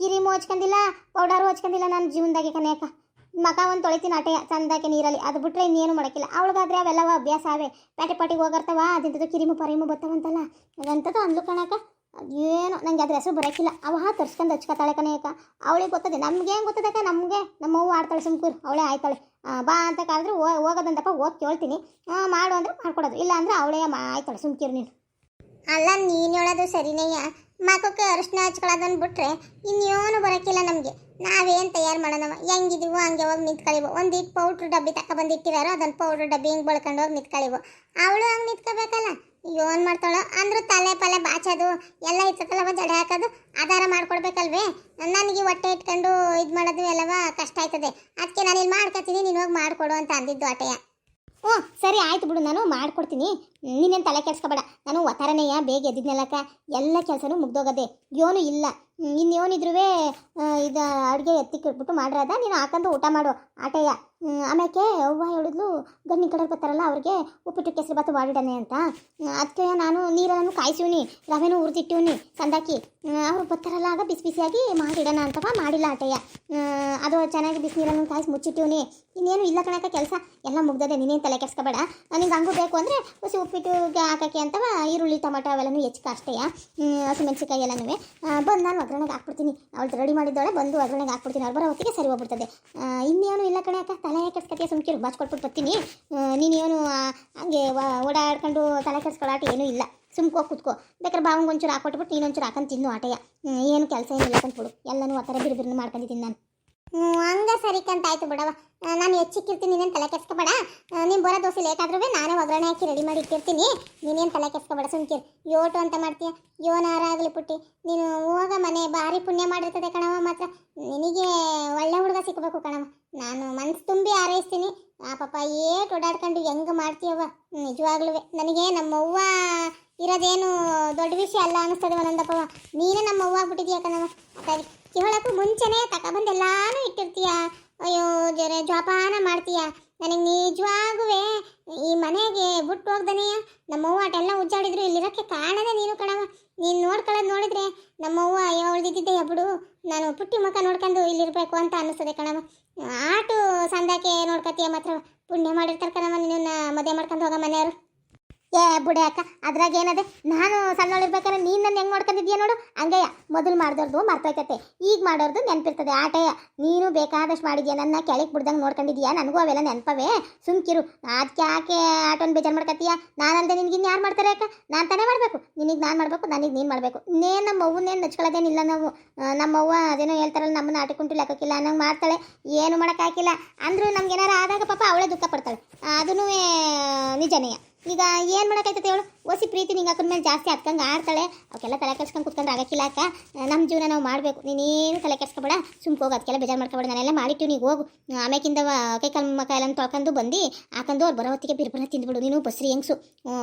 ಕಿರಿ ಹಚ್ಕೊಂಡಿಲ್ಲ ಪೌಡರು ಹಚ್ಕೊಂಡಿಲ್ಲ ನನ್ನ ಜೀವನದಾಗೆ ಕನೆಯಕ್ಕ ಮಕ ಒಂದು ತೊಳಿತೀನಿ ಆಟೆಯ ಚಂದಕ್ಕೆ ನೀರಲ್ಲಿ. ಅದು ಬಿಟ್ರೆ ಇನ್ನೇನು ಮಾಡೋಕ್ಕಿಲ್ಲ. ಅವಳಿಗಾದ್ರೆ ಅವೆಲ್ಲವ ಅಭ್ಯಾಸ ಅವೇ. ಪ್ಯಾಟೆ ಪಾಟಿಗೆ ಹೋಗರ್ತವ ಅದಿಂಥದ್ದು ಕಿರಿಮು ಪರಿಮು ಬರ್ತಾವಂತಲ್ಲ ಅದಂಥದ್ದು ಅಂದ್ಲು ಕಣಕ ಏನು ನನಗೆ ಅದ್ರ ಹೆಸರು ಬರೋಕ್ಕಿಲ್ಲ ಅವ ತರ್ಸ್ಕೊಂಡು ಹಚ್ಕೊತಾಳೆ ಕಣೆ ಅಕ್ಕ. ಅವಳಿಗೆ ಗೊತ್ತದೆ, ನಮ್ಗೆ ಏನು ಗೊತ್ತದಕ್ಕ ನಮಗೆ ನಮ್ಮವ್ವ ಆಡ್ತಾಳೆ ಸುಮ್ಕೂರು, ಅವಳೇ ಆಯ್ತಾಳೆ. ಬಾ ಅಂತ ಕಾದ್ರೆ ಹೋಗೋದಂತಪ್ಪ ಹೋಗಿ ಕೇಳ್ತೀನಿ. ಮಾಡು ಅಂದ್ರೆ ಮಾಡ್ಕೊಡೋದು. ಇಲ್ಲ ಅಂದ್ರೆ ಅವಳೇ ಆಯ್ತಾಳೆ ಸುಮ್ಕಿರು ನೀನು. ಅಲ್ಲ, ನೀನು ಹೇಳೋದು ಸರಿನೇಯ ಮಗಕ್ಕೆ ಅರಿಶಿನ ಹಚ್ಕೊಳ್ಳೋದನ್ನು ಬಿಟ್ರೆ ಇನ್ನೇನು ಬರೋಕ್ಕಿಲ್ಲ ನಮಗೆ. ನಾವೇನು ತಯಾರು ಮಾಡೋಣವ? ಹೆಂಗಿದೀವೋ? ಹಂಗೆ ಹೋಗಿ ನಿಂತ್ಕೊಳ್ಳಿವು ಒಂದು ಇಟ್ಟು ಪೌಡ್ರ್ ಡಬ್ಬಿ ತಕ ಬಂದಿಟ್ಟಿರಾರೋ ಅದೊಂದು ಪೌಡ್ರ್ ಡಬ್ಬಿ ಹಿಂಗೆ ಬಳ್ಕೊಂಡು ಹೋಗಿ ನಿಂತ್ಕೊಳ್ಳಿವು ಅವಳು ಹಂಗೆ ನಿಂತ್ಕೋಬೇಕಲ್ಲ? ಏನು ಮಾಡ್ತಾಳೋ? ಅಂದ್ರೂ ತಲೆ ಪಲೆ ಬಾಚೋದು, ಎಲ್ಲ ಇರ್ತದಲ್ಲವ ಜಡೆ ಹಾಕೋದು, ಆಧಾರ ಮಾಡ್ಕೊಡ್ಬೇಕಲ್ವೇ? ನನಗೆ ಹೊಟ್ಟೆ ಇಟ್ಕೊಂಡು ಇದು ಮಾಡೋದು ಎಲ್ಲವ ಕಷ್ಟ ಆಯ್ತದೆ. ಅದಕ್ಕೆ ನಾನು ಇಲ್ಲಿ ಮಾಡ್ಕೊತೀನಿ, ನೀನು ಹೋಗಿ ಮಾಡಿಕೊಡು ಅಂತ ಅಂದಿದ್ದು ಆಟೆಯ. ಓ, ಸರಿ, ಆಯ್ತು ಬಿಡು. ನಾನು ಮಾಡ್ಕೊಡ್ತೀನಿ. ನೀನೇನು ತಲೆ ಕೆಡ್ಸ್ಕೊಬೇಡ. ನಾನು ಒತ್ತಾರನೆಯ ಬೇಗ ಎದ್ದಿದ್ನೆಲ್ಲಕ್ಕ. ಎಲ್ಲ ಕೆಲಸನೂ ಮುಗ್ದೋಗದೆ. ಯೋನು ಇಲ್ಲ. ಇನ್ನೇನಿದ್ರೂ ಇದು ಅಡುಗೆ ಎತ್ತಿಕ್ಕಿಟ್ಬಿಟ್ಟು ಮಾಡ್ರದ. ನೀನು ಹಾಕೊಂಡು ಊಟ ಮಾಡು. ಆಟಯ್ಯ. ಆಮೇಲೆ ಅವ್ವ ಹೇಳಿದ್ಲು ಗನ್ನಿ ಕಡೆ ಬರ್ತಾರಲ್ಲ ಅವ್ರಿಗೆ ಉಪ್ಪಿಟ್ಟು ಕೆಸರು ಬಾತು ಮಾಡಿಡನೆ ಅಂತ. ಅದಕ್ಕೆ ನಾನು ನೀರನ್ನು ಕಾಯಿಸಿವ್ನಿ ರವೆನು ಹುರಿದಿಟ್ಟಿವ್ನಿ. ಸಂದಾಕಿ. ಅವ್ರು ಬರ್ತಾರಲ್ಲ ಆಗ ಬಿಸಿ ಬಿಸಿಯಾಗಿ ಮಾಡಿಡೋಣ ಅಂತವ ಮಾಡಿಲ್ಲ ಆಟಯ್ಯ. ಅದು ಚೆನ್ನಾಗಿ ಬಿಸಿ ನೀರನ್ನು ಕಾಯಿಸಿ ಮುಚ್ಚಿಟ್ಟಿವ್ನಿ. ಇನ್ನೇನು ಇಲ್ಲ ಕಣಕ ಕೆಲಸ. ಎಲ್ಲ ಮುಗ್ದದೆ, ನೀನೇನು ತಲೆ ಕೆಡ್ಸ್ಕೊಬೇಡ. ನನಗೆ ಹಂಗೂ ಬೇಕು ಅಂದರೆ ಉಪ್ಪಿಟ್ಟುಗೆ ಹಾಕೋಕ್ಕೆ ಅಂತವ ಈರುಳ್ಳಿ ಟೊಮೆಟೊ ಅವೆಲ್ಲನೂ ಹೆಚ್ಚು ಅಷ್ಟೇಯ ಹಸಿಮೆಣ್ಸಿಕಾಯಿ ಎಲ್ಲನೂ ಬಂದು ನಾನು ಒಗ್ಗರಣೆಗೆ ಹಾಕ್ಬಿಡ್ತೀನಿ. ಅವಳು ರೆಡಿ ಮಾಡಿದ್ದಾಳೆ ಬಂದು ಒಗ್ಗರಣೆಗೆ ಹಾಕ್ಬಿಡ್ತೀನಿ. ಅವ್ರು ಬರೋ ಹೊತ್ತಿಗೆ ಸರಿ ಹೋಗ್ಬಿಡ್ತದೆ. ಇನ್ನೇನು ಇಲ್ಲ ಕಣೆ ಅಕ್ಕ. ತಲೆ ಕೆಡ್ಸ್ಕೊತೀಯ ಸುಮ್ಕಿರು ಬಾಚ್ಕೊಟ್ಬಿಟ್ಟು ಬರ್ತೀನಿ. ನೀನೇನು ಹಂಗೆ ಓಡಾಡ್ಕೊಂಡು ತಲೆ ಕೆಡ್ಸ್ಕೊಳ್ಳಾಟ ಏನೂ ಇಲ್ಲ. ಸುಮ್ಕೋ ಕುತ್ಕೋ. ಬೇಕಾದ್ರೆ ಬಾವಂಗೆ ಒಂಚೂರು ಹಾಕೊಟ್ಬಿಟ್ಟು ನೀನೊಂಚೂರು ಹಾಕೊಂಡು ತಿನ್ನು ಆಟಯ್ಯ ಹ್ಮ್, ಏನು ಕೆಲಸ ಏನಿಲ್ಲ ಬಿಡು ಎಲ್ಲನೂ ಆ ಥರ ಬಿರು ಮಾಡ್ಕೊಂಡಿದ್ದೀನಿ ನಾನು. ಹಂಗೆ ಸರಿ ಕಂತಾಯ್ತು ಬಿಡವ ನಾನು ಹೆಚ್ಚಿಕ್ಕಿರ್ತೀನಿ ನೀನೇನು ತಲೆ ಕೆಸ್ಕೊಬೇಡ ನೀನು ಬರೋ ದೋಸೆ ಲೇಟ್ ಆದ್ರೂ ನಾನೇ ಒಗ್ಗರಣೆ ಹಾಕಿ ರೆಡಿ ಮಾಡಿ ಇಟ್ಟಿರ್ತೀನಿ. ನೀನೇನು ತಲೆ ಕೆಸ್ಕೊಬೇಡ ಸುಮ್ಕಿರ್ ಯೋಟು ಅಂತ ಮಾಡ್ತೀಯ? ಯೋನಾರ ಆಗಲಿ ಪುಟ್ಟಿ. ನೀನು ಹೋಗ ಮನೆ, ಭಾರಿ ಪುಣ್ಯ ಮಾಡಿರ್ತದೆ ಕಣವ ಮಾತ್ರ. ನಿನಗೆ ಒಳ್ಳೆ ಹುಡುಗ ಸಿಕ್ಕಬೇಕು ಕಣವ ನಾನು ಮನಸ್ಸು ತುಂಬಿ ಆರೈಸ್ತೀನಿ ಆ ಪಾಪ ಏಟ್ ಓಡಾಡ್ಕೊಂಡು ಹೆಂಗೆ ಮಾಡ್ತೀಯವ್ವ? ನಿಜವಾಗ್ಲೂ ನನಗೆ ನಮ್ಮವ್ವ ಇರೋದೇನು ದೊಡ್ಡ ವಿಷಯ ಅಲ್ಲ ಅನ್ನಿಸ್ತದೆ ಒಂದೊಂದಪ್ಪವ ನೀನೇ ನಮ್ಮ ಹೂವ ಆಗ್ಬಿಟ್ಟಿದ್ಯಾ ಕಣವ ಸರಿ. ಕೇಳಕ್ಕೂ ಮುಂಚೆನೇ ತಗೊಬಂದು ಎಲ್ಲಾನು ಇಟ್ಟಿರ್ತೀಯ? ಅಯ್ಯೋ, ಜೊರೆ, ಜೋಪಾನ ಮಾಡ್ತೀಯ? ನನಗೆ ನಿಜವಾಗುವೆ, ಈ ಮನೆಗೆ ಬಿಟ್ಟು ಹೋಗ್ದನೆಯ ನಮ್ಮವ್ವ ಅಟೆಲ್ಲ ಉಜ್ಜಾಡಿದ್ರು ಇಲ್ಲಿರೋಕ್ಕೆ ಕಾರಣನೇ ನೀನು ಕಣವ ನೀನು ನೋಡ್ಕೊಳ್ಳೋದು ನೋಡಿದ್ರೆ ನಮ್ಮವ್ವ ಅವಳ್ದಿದ್ದೆ ಬಿಡು. ನಾನು ಪುಟ್ಟಿ ಮುಖ ನೋಡ್ಕೊಂಡು ಇಲ್ಲಿರಬೇಕು ಅಂತ ಅನ್ನಿಸ್ತದೆ ಕಣವ ಆಟು ಸಂದಾಕೆ ನೋಡ್ಕತೀಯ ಮಾತ್ರ? ಪುಣ್ಯ ಮಾಡಿರ್ತಾರೆ ಕಣವ ನಿನ್ನ ಮದುವೆ ಮಾಡ್ಕೊಂಡು ಹೋಗೋ ಮನೆಯವರು. ಏ ಬುಡೆ ಅಕ್ಕ, ಅದ್ರಾಗ ಏನದೆ? ನಾನು ಸಣ್ಣವಳಿರ್ಬೇಕಾದ್ರೆ ನೀನು ನನ್ನ ಹೆಂಗೆ ನೋಡ್ಕೊಂಡಿದ್ಯಾ ನೋಡು? ಹಂಗೆಯ ಮೊದಲು ಮಾಡ್ದೋರ್ದು ಮರ್ತೋಯ್ತತೆ. ಈಗ ಮಾಡೋರ್ದು ನೆನಪಿರ್ತದೆ. ಆಟಯ್ಯ, ನೀನು ಬೇಕಾದಷ್ಟು ಮಾಡಿದ್ಯಾ? ನನ್ನ ಕೆಳಗೆ ಬಿಡ್ದಂಗೆ ನೋಡ್ಕೊಂಡಿದ್ಯಾ? ನನಗೂ ಅವೆಲ್ಲ ನೆನಪವೇ? ಸುಮ್ಕಿರು ಅದಕ್ಕೆ ಯಾಕೆ ಆಟೋನ್ ಬೇಜಾರು ಮಾಡ್ಕತ್ತೀಯ? ನಾನಲ್ದೆ ನಿನ್ಗೆ ಇನ್ಯಾರು ಮಾಡ್ತಾರೆ ಅಕ್ಕ? ನಾನು ತಾನೇ ಮಾಡಬೇಕು. ನಿನಗೆ ನಾನು ಮಾಡಬೇಕು, ನನಗೆ ನೀನು ಮಾಡಬೇಕು. ನೇ ನಮ್ಮ ಅವ್ವನ್ನೇನು ನಚ್ಕೊಳ್ಳೋದೇನಿಲ್ಲ ನಾವು. ನಮ್ಮವ್ವ ಅದೇನೋ ಹೇಳ್ತಾರಲ್ಲ ನಮ್ಮನ್ನ ಆಟಕ್ಕುಂಟು ಲೆಕ್ಕಕ್ಕಿಲ್ಲ ಅನ್ನಂಗೆ ಮಾಡ್ತಾಳೆ. ಏನು ಮಾಡೋಕ್ಕಾಗಿಲ್ಲ. ಅಂದರೂ ನಮ್ಗೆ ಏನಾರು ಆದಾಗ ಪಾಪ ಅವಳೇ ದುಃಖ ಪಡ್ತಾಳೆ. ಅದೂ ನಿಜನೇ. ಈಗ ಏನು ಮಾಡೋಕ್ಕಾಯ್ತದೆ ಹೇಳು? ಓಸಿ ಪ್ರೀತಿ ನಿಂಗೆ ಅಕ್ಕನ ಮೇಲೆ ಜಾಸ್ತಿ ಹತ್ಕಂಗೆ ಆಡ್ತಾಳೆ. ಅವಕ್ಕೆಲ್ಲ ತಲೆ ಕೆಡ್ಸ್ಕೊಂಡು ಕುತ್ಕೊಂಡು ಆಗಕ್ಕಿಲ್ಲ ಅಕ್ಕ ನಮ್ಮ ಜೀವನ ನಾವು ಮಾಡಬೇಕು. ನೀನೇನು ತಲೆ ಕೆಡ್ಸ್ಕೊಬೇಡ. ಸುಮ್ಕೆ ಹೋಗಿ ಅದಕ್ಕೆಲ್ಲ ಬೇಜಾರು ಮಾಡ್ಕೊಬೇಡ. ನಾನೆಲ್ಲ ಮಾಡಿಟ್ಟು ನೀವು ಹೋಗು. ಆಮೇಕಿಂದ ಕೈ ಕಾಲು ಮಕ್ಕ ತೊಳ್ಕೊಂಡು ಬಂದು ಹಾಕೊಂಡು ಅವ್ರು ಬರೋ ಹೊತ್ತಿಗೆ ಬಿರ್ಬರ್ನ ತಿಂದ್ಬಿಡು. ನೀನು ಬಸ್ರಿ ಹೆಂಗ್ಸು.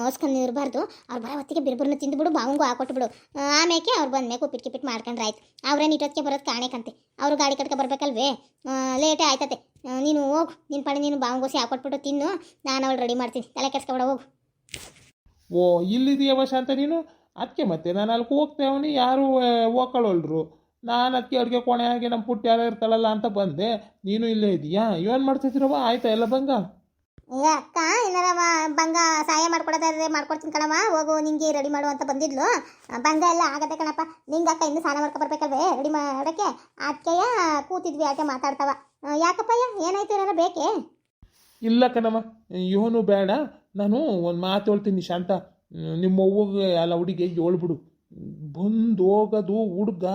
ಹೊಸ್ಕೊಂಡು ಇರಬಾರ್ದು. ಅವ್ರು ಬರೋ ಹೊತ್ತಿಗೆ ಬಿರ್ಬರ್ನ ತಿಂದ್ಬಿಡು, ಬಾವಂಗೂ ಹಾಕೊಟ್ಬಿಡು. ಆಮೇಕೆ ಅವ್ರು ಬಂದ್ಮೇಲೆ ಉಪ್ಪಿಟ್ಟು ಕಿಪ್ಪಿಟ್ಟು ಮಾಡ್ಕೊಂಡ್ರೆ ಆಯ್ತು ಅವ್ರೇನು ಇಟ್ಟೊತ್ತಿಗೆ ಬರೋದು ಕಾಣೆಕಂತೆ ಅವರು ಗಾಡಿ ಕಟ್ಕೊ ಬರ್ಬೇಕಲ್ವೇ? ಲೇಟೇ ಆಯ್ತತೆ. ನೀನು ಹೋಗು. ನಿನ್ನ ಪಡೆ ನೀನು ಬಾವಂಗೋಸಿ ಹಾಕೊಟ್ಬಿಟ್ಟು ತಿನ್ನು. ನಾನು ಅವಳು ರೆಡಿ ಮಾಡ್ತೀನಿ. ತಲೆ ಕೆಡ್ಸ್ಕೊಬೇಡ ಹೋಗು. ಓ ಇಲ್ಲಿದೆಯವ ಶಾಂತ ನೀನು? ಅದಕ್ಕೆ ಮತ್ತೆ ನಾನು ಅಲ್ಲಿ ಹೋಗ್ತೇವನಿ ಯಾರು ಹೋಗಳು ನಾನು ಅದಕ್ಕೆ ಅಡುಗೆ ಆಗಿ ನಮ್ಮ ಪುಟ್ಟ ಯಾರು ಇರ್ತಾಳಲ್ಲ ಅಂತ ಬಂದೆ. ನೀನು ಇಲ್ಲೇ ಇದೆಯಾ? ಏನು ಮಾಡ್ತಿದ್ದೀರವ ಆಯ್ತಾ ಎಲ್ಲ ಬಂಗ? ಏ ಅಕ್ಕ ಏನಾರ ಬಂಗ ಸಹಾಯ ಮಾಡ್ಕೊಡೋದಾದ್ರೆ ಮಾಡ್ಕೊಡ್ತೀನಿ ಕಣಮ್ಮ ಹೋಗು ನಿಂಗೆ ರೆಡಿ ಮಾಡು ಅಂತ ಬಂದಿದ್ಲು. ಬಂಗ ಎಲ್ಲ ಆಗತ್ತೆ ಕಣಪ್ಪ. ನಿಂಗೆ ಅಕ್ಕ ಇನ್ನು ಸ್ನಾನ ಮಾಡ್ಕೊ ಬರ್ಬೇಕಲ್ವೇ? ರೆಡಿ ಮಾಡೋಕ್ಕೆ? ಅದಕ್ಕೆಯ ಕೂತಿದ್ವಿ ಆಕೆ ಮಾತಾಡ್ತಾವ. ಯಾಕಪ್ಪಯ್ಯ ಏನಾಯ್ತು? ಏನಾರ ಬೇಕೇ? ಇಲ್ಲ ಕಣಮ್ಮ ಇವನು ಬೇಡ. ನಾನು ಒಂದು ಮಾತು ಹೇಳ್ತೀನಿ ಶಾಂತ. ನಿಮ್ಮ ಅಲ್ಲ ಹುಡುಗಿ ಹೇಳ್ಬಿಡು ಬಂದು ಹೋಗೋದು ಹುಡುಗ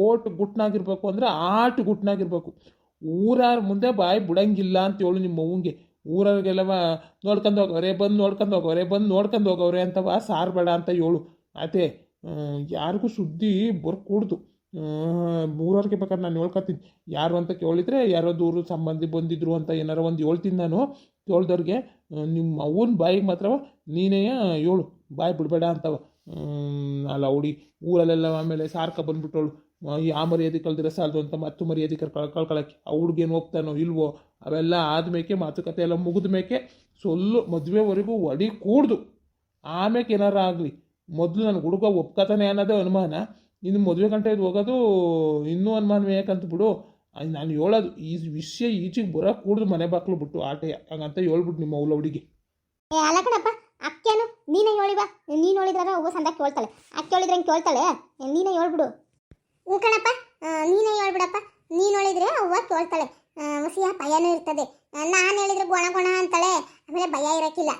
ಏಟ್ ಗುಟ್ನಾಗಿರ್ಬೇಕು ಅಂದರೆ ಆಟ ಗುಟ್ನಾಗಿರ್ಬೇಕು. ಊರಾರ ಮುಂದೆ ಬಾಯಿ ಬಿಡಂಗಿಲ್ಲ ಅಂತ ಹೇಳು ನಿಮ್ಮ ಅವ್ವಂಗೆ. ಊರವ್ರಿಗೆಲ್ಲವ, ನೋಡ್ಕೊಂಡು ಹೋಗವ್ರೆ ಬಂದು ನೋಡ್ಕೊಂಡು ಹೋಗವ್ರೆ ಬಂದು ನೋಡ್ಕೊಂಡು ಹೋಗವ್ರೆ ಅಂತವ ಸಾರ್ಬೇಡ ಅಂತ ಹೇಳು. ಅದೇ ಯಾರಿಗೂ ಸುದ್ದಿ ಬರ್ಕೂಡ್ದು. ಊರವ್ರಿಗೆ ಬೇಕಾದ್ರೆ ನಾನು ಹೇಳ್ಕೊತೀನಿ. ಯಾರು ಅಂತ ಕೇಳಿದ್ರೆ ಯಾರೋ ದೂರ ಸಂಬಂಧಿ ಬಂದಿದ್ರು ಅಂತ ಏನಾರ ಒಂದು ಹೇಳ್ತೀನಿ ನಾನು. ಕೇಳ್ದವ್ರಿಗೆ ನಿಮ್ಮ ಅವ್ವನ ಬಾಯಿಗೆ ಮಾತ್ರ ನೀನೇ ಹೇಳು. ಬಾಯಿ ಬಿಡಬೇಡ ಅಂತವ. ಅಲ್ಲ ಅವಳಿ ಊರಲ್ಲೆಲ್ಲ ಆಮೇಲೆ ಸಾರ್ಕ ಬಂದ್ಬಿಟ್ಟವಳು. ಆ ಮರ್ಯಾದೆ ಕಲ್ದಿರೋ ಸಾಲದು ಅಂತ ಮತ್ತು ಮರ್ಯಾದೆ ಕರ್ ಕಳ್ಕೊಳಕ್ಕೆ. ಆ ಹೋಗ್ತಾನೋ ಇಲ್ವೋ? ಅವೆಲ್ಲ ಆದ್ಮೇಕೆ, ಮಾತುಕತೆ ಎಲ್ಲ ಮುಗಿದ ಮೇಕೆ ಸೊಲ್ಲು ಮದುವೆವರೆಗೂ ಒಡಿ ಕೂಡ್ದು. ಆಮೇಲೆ ಏನಾರ ಆಗಲಿ. ಮೊದಲು ನನ್ನ ಹುಡುಗ ಒಪ್ಕತಾನೆ ಅನ್ನೋದೇ ಅನುಮಾನ. ಇನ್ನು ಮದುವೆ ಗಂಟೆ ಇದು ಹೋಗೋದು ಇನ್ನೂ ಅನುಮಾನ ಯಾಕಂತ ಬಿಡು. ನಾನು ಹೇಳೋದು ಈ ವಿಷಯ ಈಚೆಗೆ ಬರೋಕೆ ಕೂಡ್ದು ಮನೆ ಬಾಕ್ಲು ಬಿಟ್ಟು ಆಟೆಯ ಹಂಗಂತ ಹೇಳ್ಬಿಟ್ಟು ನಿಮ್ಮ ಅವ್ಲ ಹುಡುಗಿ. ಏ ಅಲ್ಲ ಕಣಪ್ಪ ಅಕ್ಕೇನು ನೀನೇ ಹೇಳಿವ ನೀನು ಹೇಳಿದ್ರೆ ಅವ್ವ ಸಂದ ಕೇಳ್ತಾಳೆ. ಅಕ್ಕ ಹೇಳಿದ್ರೆ ಹಂಗೆ ಕೇಳ್ತಾಳೆ? ನೀನೇ ಹೇಳ್ಬಿಡು. ಹ್ಞೂ ಕಣಪ್ಪ ನೀನೇ ಹೇಳ್ಬಿಡಪ್ಪ. ನೀನು ಹೇಳಿದ್ರೆ ಅವ್ವ ಕೇಳ್ತಾಳೆ. ಆ, ಹುಸಿಯ ಭಯನೂ ಇರ್ತದೆ. ನಾನು ಹೇಳಿದ್ರೆ ಗೊಣ ಗೊಣ ಅಂತಾಳೆ. ಆಮೇಲೆ ಭಯ ಇರಕ್ಕಿಲ್ಲ.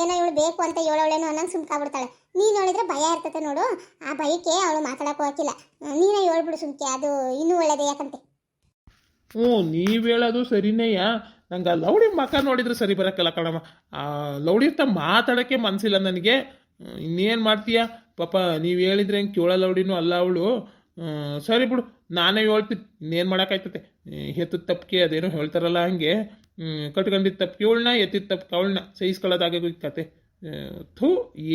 ಏನೋ ಇವಳು ಬೇಕು ಅಂತ ಹೇಳೋಳೇನೋ ಅನ್ನಂಗೆ ಸುಮ್ಕಾಗ್ಬಿಡ್ತಾಳೆ. ನೀನು ಹೇಳಿದ್ರೆ ಭಯ ಇರ್ತತೆ ನೋಡು. ಆ ಭಯಕ್ಕೆ ಅವಳು ಮಾತಾಡೋಕೆ ಹೋಗಿಲ್ಲ ನೀನೇ ಹೇಳ್ಬಿಡು ಸುಮ್ಕೆ, ಅದು ಇನ್ನೂ ಒಳ್ಳೇದೇ ಯಾಕಂತೆ? ಹ್ಞೂ, ನೀವು ಹೇಳೋದು ಸರಿನೇಯ? ನಂಗೆ ಆ ಲೌಡಿ ಮಕ ನೋಡಿದ್ರೆ ಸರಿ ಬರೋಕ್ಕಲ್ಲ ಕಣಮ್ಮ ಆ ಲೌಡಿ ಅಂತ ಮಾತಾಡೋಕ್ಕೆ ಮನಸ್ಸಿಲ್ಲ ನನಗೆ. ಇನ್ನೇನು ಮಾಡ್ತೀಯ? ಪಾಪ, ನೀವು ಹೇಳಿದ್ರೆ ಹೆಂಗೆ ಕೇಳೋ ಲೌಡಿನೂ ಅಲ್ಲ ಅವಳು. ಸರಿ ಬಿಡು, ನಾನೇ ಹೇಳ್ತೀನಿ. ಇನ್ನೇನು ಮಾಡೋಕ್ಕಾಯ್ತದೆ ಹೆತ್ತು ತಪ್ಪಿಗೆ ಅದೇನೋ ಹೇಳ್ತಾರಲ್ಲ ಹಂಗೆ. ಕಟ್ಕೊಂಡಿದ್ದ ತಪ್ಪು ಅವಳನ್ನ ಎತ್ತಿದ ತಪ್ಪು, ಅವಳನ್ನ ಸಹಿಸ್ಕೊಳ್ಳೋದಾಗೋದು ಕತೆ ಥೂ,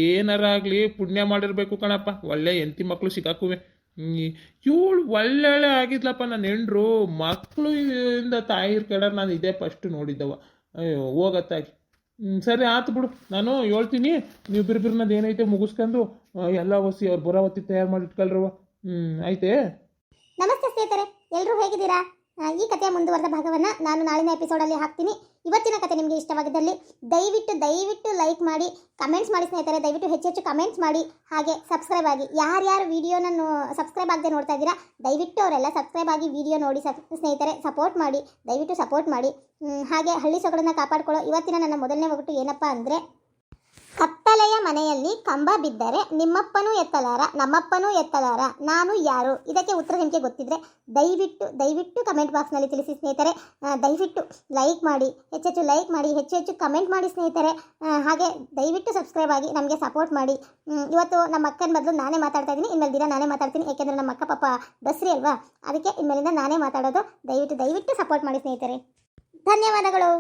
ಏನಾರಾಗಲಿ ಪುಣ್ಯ ಮಾಡಿರಬೇಕು ಕಣಪ್ಪ. ಒಳ್ಳೆ ಎಂತಿ ಮಕ್ಕಳು ಸಿಗಾಕುವೆ. ಇವಳು ಒಳ್ಳೆ ಆಗಿದ್ಲಪ್ಪ ನನ್ನ ಹೆಂಡ್ರು. ಮಕ್ಕಳು ಇಂದ ತಾಯಿರ್ ಕಡೆ ನಾನು ಇದೇ ಫಸ್ಟ್ ನೋಡಿದ್ದವ. ಅಯ್ಯೋ ಹೋಗತ್ತಾಗಿ ಸರಿ, ಆತು ಬಿಡು. ನಾನು ಹೇಳ್ತೀನಿ, ನೀವು ಬಿರ್ಬಿರ್ನದ್ದು ಏನೈತೆ ಮುಗಿಸ್ಕೊಂಡು ಎಲ್ಲ ಒಸಿ ಅವ್ರು ಬರೋ ಹೊತ್ತಿ ತಯಾರು ಮಾಡಿ ಇಟ್ಕೊಳ್ರವ ಹ್ಞೂ ಐತೆ ನಮಸ್ತೆ ಸ್ನೇಹಿತರೆ. ಎಲ್ಲರೂ ಹೇಗಿದ್ದೀರಾ? ಈ ಕಥೆಯ ಮುಂದುವರೆದ ಭಾಗವನ್ನು ನಾನು ನಾಳಿನ ಎಪಿಸೋಡಲ್ಲಿ ಹಾಕ್ತೀನಿ. ಇವತ್ತಿನ ಕತೆ ನಿಮಗೆ ಇಷ್ಟವಾಗಿದ್ದಲ್ಲಿ ದಯವಿಟ್ಟು ದಯವಿಟ್ಟು ಲೈಕ್ ಮಾಡಿ ಕಮೆಂಟ್ಸ್ ಮಾಡಿ ಸ್ನೇಹಿತರೆ, ದಯವಿಟ್ಟು ಹೆಚ್ಚೆಚ್ಚು ಕಮೆಂಟ್ಸ್ ಮಾಡಿ. ಹಾಗೆ ಸಬ್ಸ್ಕ್ರೈಬ್ ಆಗಿ. ಯಾರ್ಯಾರು ವೀಡಿಯೋನ ಸಬ್ಸ್ಕ್ರೈಬ್ ಆಗದೆ ನೋಡ್ತಾ ಇದ್ದೀರಾ, ದಯವಿಟ್ಟು ಅವರೆಲ್ಲ ಸಬ್ಸ್ಕ್ರೈಬ್ ಆಗಿ ವೀಡಿಯೋ ನೋಡಿ ಸಬ್ ಸ್ನೇಹಿತರೆ ಸಪೋರ್ಟ್ ಮಾಡಿ. ದಯವಿಟ್ಟು ಸಪೋರ್ಟ್ ಮಾಡಿ. ಹಾಗೆ ಹಳ್ಳಿ ಸೊಗಡನ್ನ ಕಾಪಾಡಿಕೊಳ್ಳೋ ಇವತ್ತಿನ ನನ್ನ ಮೊದಲನೇ ಒಗಟು ಏನಪ್ಪ ಅಂದರೆ ಕತ್ತಲೆಯ ಮನೆಯಲ್ಲಿ ಕಂಬ ಬಿದ್ದರೆ ನಿಮ್ಮಪ್ಪನೂ ಎತ್ತಲಾರ, ನಮ್ಮಪ್ಪನೂ ಎತ್ತಲಾರ, ನಾನು ಯಾರು? ಇದಕ್ಕೆ ಉತ್ತರ ನಿಮಗೆ ಗೊತ್ತಿದ್ರೆ ದಯವಿಟ್ಟು ದಯವಿಟ್ಟು ಕಮೆಂಟ್ ಬಾಕ್ಸ್ನಲ್ಲಿ ತಿಳಿಸಿ ಸ್ನೇಹಿತರೆ. ದಯವಿಟ್ಟು ಲೈಕ್ ಮಾಡಿ ಹೆಚ್ಚೆಚ್ಚು ಲೈಕ್ ಮಾಡಿ, ಹೆಚ್ಚು ಹೆಚ್ಚು ಕಮೆಂಟ್ ಮಾಡಿ ಸ್ನೇಹಿತರೆ. ಹಾಗೆ ದಯವಿಟ್ಟು ಸಬ್ಸ್ಕ್ರೈಬ್ ಆಗಿ ನಮಗೆ ಸಪೋರ್ಟ್ ಮಾಡಿ. ಇವತ್ತು ನಮ್ಮ ಅಕ್ಕನ ಬದಲು ನಾನೇ ಮಾತಾಡ್ತಾ ಇದ್ದೀನಿ. ಇನ್ಮೇಲೆ ದಿನ ನಾನೇ ಮಾತಾಡ್ತೀನಿ. ಏಕೆಂದರೆ ನಮ್ಮ ಅಕ್ಕ ಪಾಪ ಬಸ್ರಿ ಅಲ್ವಾ? ಅದಕ್ಕೆ ಇನ್ಮೇಲಿಂದ ನಾನೇ ಮಾತಾಡೋದು. ದಯವಿಟ್ಟು ದಯವಿಟ್ಟು ಸಪೋರ್ಟ್ ಮಾಡಿ ಸ್ನೇಹಿತರೆ. ಧನ್ಯವಾದಗಳು.